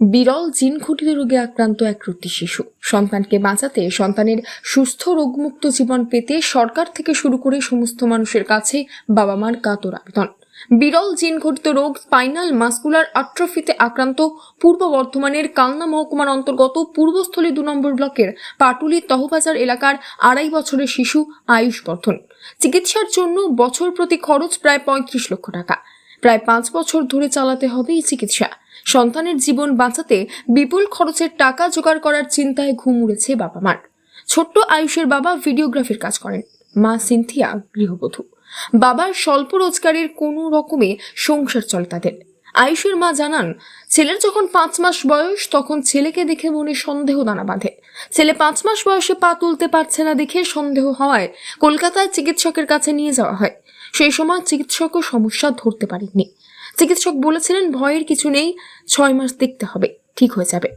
বিরল জিনঘটিত রোগে আক্রান্ত এক রুটি শিশু। সন্তানকে বাঁচাতে সন্তানের সুস্থ রোগমুক্ত জীবন পেতে সরকার থেকে শুরু করে সমস্ত মানুষের কাছে বাবা মার কাতর আবেদন। বিরল জিনঘটিত রোগ স্পাইনাল মাস্কুলার আট্রফিতে আক্রান্ত পূর্ব বর্ধমানের কালনা মহকুমার অন্তর্গত পূর্বস্থলী দু নম্বর ব্লকের পাটুলি তহবাজার এলাকার আড়াই বছরের শিশু আয়ুষ বর্ধন। চিকিৎসার জন্য বছর প্রতি খরচ প্রায় পঁয়ত্রিশ লক্ষ টাকা। প্রায় পাঁচ বছর ধরে চালাতে হবে এই চিকিৎসা। সন্তানের জীবন বাঁচাতে বিপুল খরচের টাকা জোগাড় করার চিন্তায় ঘুম উড়েছে বাবা মার ছোট্ট আয়ুষের বাবা ভিডিওগ্রাফির কাজ করেন। মা সিনথিয়া, গৃহবধূ। বাবার স্বল্প রোজগারের কোনো রকমে সংসার চলে তাদের। আয়ুষের মা জানান, ছেলের যখন পাঁচ মাস বয়স, তখন ছেলেকে দেখে মনে সন্দেহ দানা বাঁধে। ছেলে পাঁচ মাস বয়সে পা তুলতে পারছে না দেখে সন্দেহ হওয়ায় কলকাতায় চিকিৎসকের কাছে নিয়ে যাওয়া হয়। সেই সময় চিকিৎসকও সমস্যা ধরতে পারেননি। চিকিৎসক বলেছিলেন ভয়ের কিছু নেই, ছয় মাস দেখতে হবে, ঠিক হয়ে যাবে।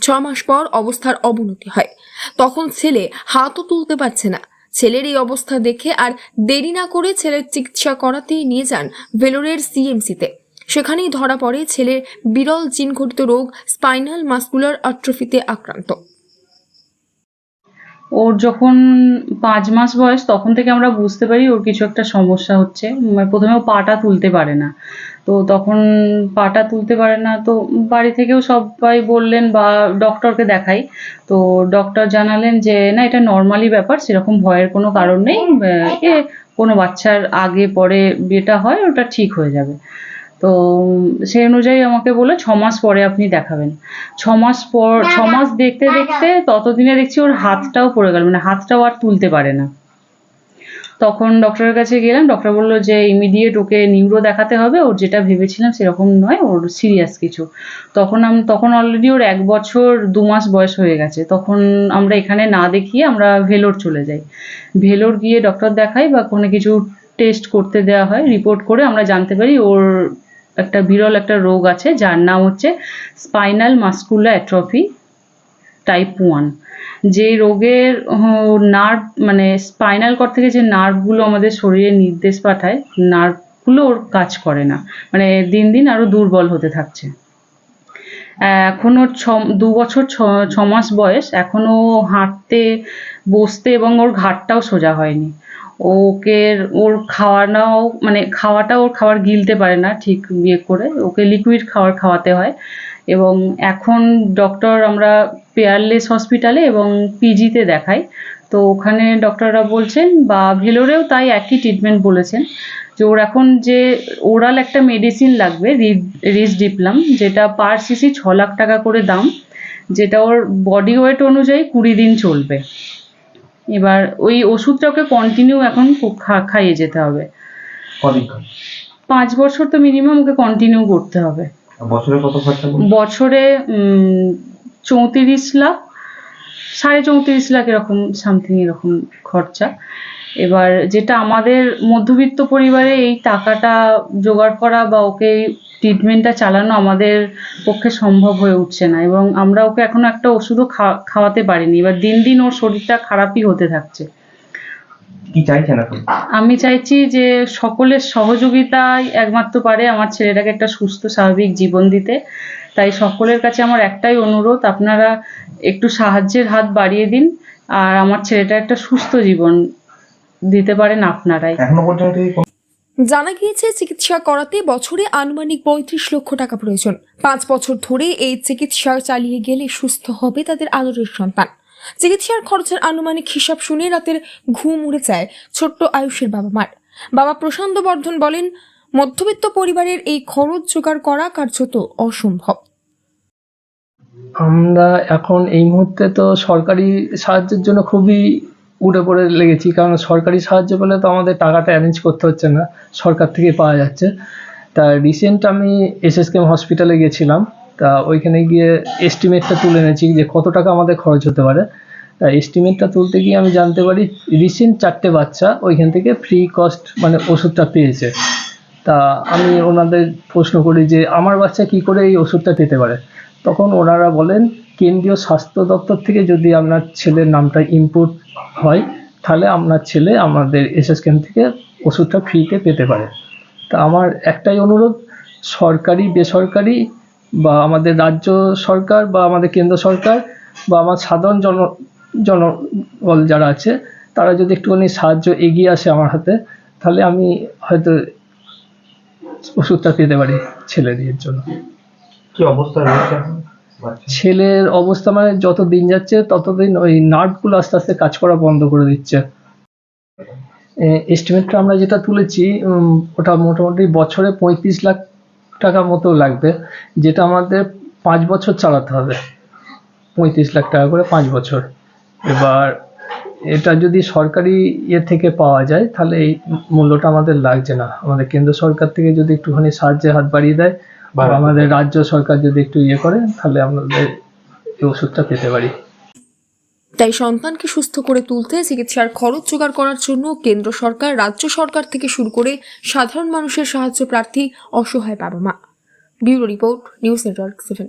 ছ মাস পর অবস্থার অবনতি হয়। তখন ছেলে হাতও তুলতে পারছে না। ছেলের এই অবস্থা দেখে আর দেরি না করে ছেলের চিকিৎসা করাতেই নিয়ে যান ভেলোরের সিএমসিতে। সেখানেই ধরা পড়ে ছেলের বিরল জিনঘটিত রোগ স্পাইনাল মাস্কুলার আট্রফিতে আক্রান্ত। ওর যখন পাঁচ মাস বয়স তখন থেকে আমরা বুঝতে পারি ওর কিছু একটা সমস্যা হচ্ছে। উম, প্রথমে ও পাটা তুলতে পারে না। তো তখন পাটা তুলতে পারে না। তো বাড়ি থেকেও সবাই বললেন বা ডক্টরকে দেখাই। তো ডক্টর জানালেন যে না এটা নর্মালি ব্যাপার সেরকম ভয়ের কোনো কারণ নেই। কোনো বাচ্চার আগে পরে বিয়েটা হয় ওটা ঠিক হয়ে যাবে। তো সেই অনুযায়ী আমাকে বলে ছ মাস পরে আপনি দেখাবেন। ছ মাস পর ছ মাস দেখতে দেখতে ততদিনে দেখছি ওর হাতটাও পড়ে গেল মানে হাতটাও আর তুলতে পারে না। তখন ডক্টরের কাছে গেলাম ডক্টর বলল যে ইমিডিয়েট ওকে নিউরো দেখাতে হবে ওর যেটা ভেবেছিলাম সেরকম নয় ওর সিরিয়াস কিছু। তখন আম তখন অলরেডি ওর এক বছর দু মাস বয়স হয়ে গেছে। তখন আমরা এখানে না দেখিয়ে আমরা ভেলোর চলে যাই। ভেলোর গিয়ে ডক্টর দেখাই বা কোনো কিছু টেস্ট করতে দেওয়া হয় রিপোর্ট করে আমরা জানতে পারি ওর একটা বিরল একটা রোগ আছে, যার নাম হচ্ছে spinal muscular atrophy type one. যে রোগের নার্ভ মানে স্পাইনাল কর্ড থেকে যে নার্ভগুলো আমাদের শরীরে নির্দেশ পাঠায়, নার্ভগুলো ওর কাজ করে না। মানে দিন দিন আরও দুর্বল হতে থাকছে। এখন ওর ছ, দু বছর ছ মাস বয়স, এখনও হাঁটতে, বসতে এবং ওর ঘাটটাও সোজা হয়নি। ওকে ওর খাওয়াটাও মানে খাওয়াটা ওর খাবার গিলতে পারে না ঠিক ইয়ে করে। ওকে লিকুইড খাবার খাওয়াতে হয়। এবং এখন ডক্টর আমরা পেয়ারলেস হসপিটালে এবং পিজিতে দেখাই। তো ওখানে ডক্টররা বলছেন বা ভেলোরেও তাই একই ট্রিটমেন্ট বলেছেন যে ওর এখন যে ওরাল একটা মেডিসিন লাগবে রিস ডিপ্লাম, যেটা পার সিসি ছ লাখ টাকা করে দাম, যেটা ওর বডি ওয়েট অনুযায়ী কুড়ি দিন চলবে। এবার ওই ওষুধটা ওকে কন্টিনিউ এখন খাইয়ে যেতে হবে। পাঁচ বছর তো মিনিমাম ওকে কন্টিনিউ করতে হবে। বছরে কত খরচা বছরে চৌত্রিশ লাখ সাড়ে চৌত্রিশ লাখ এরকম সামথিং এরকম খরচা। এবার যেটা আমাদের মধ্যবিত্ত পরিবারে এই টাকাটা জোগাড় করা বা ওকে ট্রিটমেন্টটা চালানো আমাদের পক্ষে সম্ভব হয়ে উঠছে না এবং আমরা ওকে এখনও একটা ওষুধও খাওয়াতে পারিনি। এবার দিন দিন ওর শরীরটা খারাপই হতে থাকছে। কি চাইছেন এখন? আমি চাইছি যে সকলের সহযোগিতায় একমাত্র পারে আমার ছেলেটাকে একটা সুস্থ স্বাভাবিক জীবন দিতে। তাই সকলের কাছে আমার একটাই অনুরোধ আপনারা একটু সাহায্যের হাত বাড়িয়ে দিন আর আমার ছেলেটা একটা সুস্থ জীবন দিতে পারেন আপনারাই। এখনও পর্যন্ত জানা গিয়েছে, চিকিৎসা করাতে বছরে আনুমানিক পঁয়ত্রিশ লক্ষ টাকা প্রয়োজন। পাঁচ বছর ধরে এই চিকিৎসা চালিয়ে গেলে সুস্থ হবে তাদের আদরের সন্তান। চিকিৎসার খরচের আনুমানিক হিসাব শুনে রাতের ঘুম উড়ে যায় ছোট্ট আয়ুষের বাবা মার। বাবা প্রশান্ত বর্ধন বলেন, মধ্যবিত্ত পরিবারের এই খরচ জোগাড় করা কার্যত অসম্ভব। আমরা এখন এই মুহূর্তে তো সরকারি সাহায্যের জন্য খুবই উঠে পড়ে লেগেছি, কারণ সরকারি সাহায্য পেলে তো আমাদের টাকাটা অ্যারেঞ্জ করতে হচ্ছে না, সরকার থেকে পাওয়া যাচ্ছে। তা রিসেন্ট আমি এসএসকেএম হসপিটালে গেছিলাম, তা ওইখানে গিয়ে এস্টিমেটটা তুলে এনেছি যে কত টাকা আমাদের খরচ হতে পারে। তা এস্টিমেটটা তুলতে গিয়ে আমি জানতে পারি রিসেন্ট চারটে বাচ্চা ওইখান থেকে ফ্রি কস্ট মানে ওষুধটা পেয়েছে। তা আমি ওনাদের প্রশ্ন করি যে, আমার বাচ্চা কি করে এই ওষুধটা পেতে পারে? তখন ওনারা বলেন কেন্দ্রীয় স্বাস্থ্য দপ্তর থেকে যদি আপনার ছেলের নামটা ইনপুট হয়, তাহলে আপনার ছেলে আমাদের এসএসকেএম থেকে ওষুধটা ফ্রিতে পেতে পারে। তা আমার একটাই অনুরোধ, সরকারি, বেসরকারি বা আমাদের রাজ্য সরকার বা আমাদের কেন্দ্র সরকার বা আমার সাধারণ জন, জনবল যারা আছে, তারা যদি একটুখানি সাহায্য এগিয়ে আসে আমার হাতে, তাহলে আমি হয়তো ওষুধটা পেতে পারি ছেলে ছেলেদের জন্য। কি অবস্থা রয়েছে ছেলের অবস্থা মানে যত দিন যাচ্ছে, ততদিন ওই নার্ভগুলো আস্তে আস্তে কাজ করা বন্ধ করে দিচ্ছে। এস্টিমেটটা আমরা যেটা তুলেছি ওটা মোটামুটি বছরে পঁয়ত্রিশ লাখ টাকা মতো লাগবে, যেটা আমাদের পাঁচ বছর চালাতে হবে। পঁয়ত্রিশ লাখ টাকা করে পাঁচ বছর। এবার এটা যদি সরকারি ইয়ে থেকে পাওয়া যায় তাহলে এই মূল্যটা আমাদের লাগছে না। আমাদের কেন্দ্র সরকার থেকে যদি একটুখানি সাহায্যের হাত বাড়িয়ে দেয় বা আমাদের রাজ্য সরকার যদি একটু ইয়ে করে তাহলে আমাদের এই ওষুধটা পেতে পারি। তাই সন্তানকে সুস্থ করে তুলতে চিকিৎসার খরচ জোগাড় করার জন্য কেন্দ্র সরকার রাজ্য সরকার থেকে শুরু করে সাধারণ মানুষের সাহায্য প্রার্থী অসহায় বাবা মা। Bureau report news network seven.